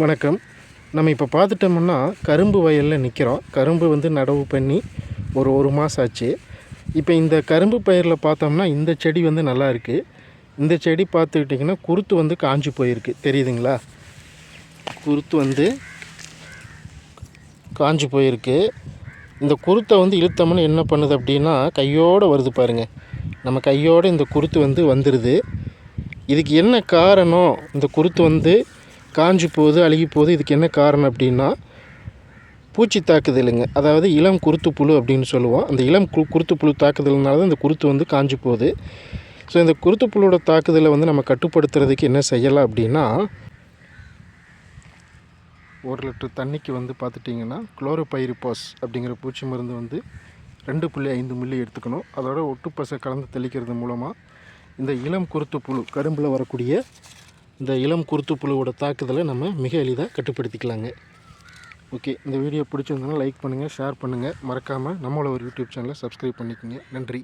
வணக்கம். நம்ம இப்போ பார்த்துட்டோம்னா கரும்பு வயலில் நிற்கிறோம் கரும்பு வந்து நடவு பண்ணி ஒரு ஒரு மாதம் ஆச்சு. இப்போ இந்த கரும்பு பயிரில் பார்த்தோம்னா இந்த செடி வந்து நல்லா இருக்குது இந்த செடி பார்த்துக்கிட்டிங்கன்னா குருத்து வந்து காஞ்சி போயிருக்கு. தெரியுதுங்களா? குருத்து வந்து காஞ்சி போயிருக்கு. இந்த குருத்தை வந்து இழுத்தோம்னா என்ன பண்ணுது அப்படின்னா கையோடு வருது பாருங்கள் நம்ம கையோடு இந்த குருத்து வந்து வந்துடுது இதுக்கு என்ன காரணம்? இந்த குருத்து வந்து காஞ்சி போகுது அழுகி போகுது இதுக்கு என்ன காரணம் அப்படின்னா பூச்சி தாக்குதலுங்க. அதாவது இளம் குருத்து புழு அப்படின்னு சொல்லுவோம். அந்த இளம் கு குருத்து புழு தாக்குதல்னால தான் இந்த குருத்து வந்து காஞ்சி போகுது ஸோ இந்த குருத்து புழுவோட தாக்குதலை வந்து நம்ம கட்டுப்படுத்துறதுக்கு என்ன செய்யலாம் அப்படின்னா ஒரு லிட்டர் தண்ணிக்கு வந்து பார்த்துட்டிங்கன்னா குளோரோபைரிபாஸ் அப்படிங்கிற பூச்சி மருந்து வந்து ரெண்டு புள்ளி ஐந்து மில்லி எடுத்துக்கணும். அதோட ஒட்டுப்பசை கலந்து தெளிக்கிறது மூலமாக இந்த இளம் குருத்து புழு கரும்பில் வரக்கூடிய இந்த இளம் குருத்து புழுவோட தாக்குதலை நம்ம மிக எளிதாக கட்டுப்படுத்திக்கலாங்க. ஓகே இந்த வீடியோ பிடிச்சிருந்தனா லைக் பண்ணுங்கள் ஷேர் பண்ணுங்கள் மறக்காமல் நம்மளோட ஒரு யூடியூப் சேனலை சப்ஸ்கிரைப் பண்ணிக்கோங்க. நன்றி.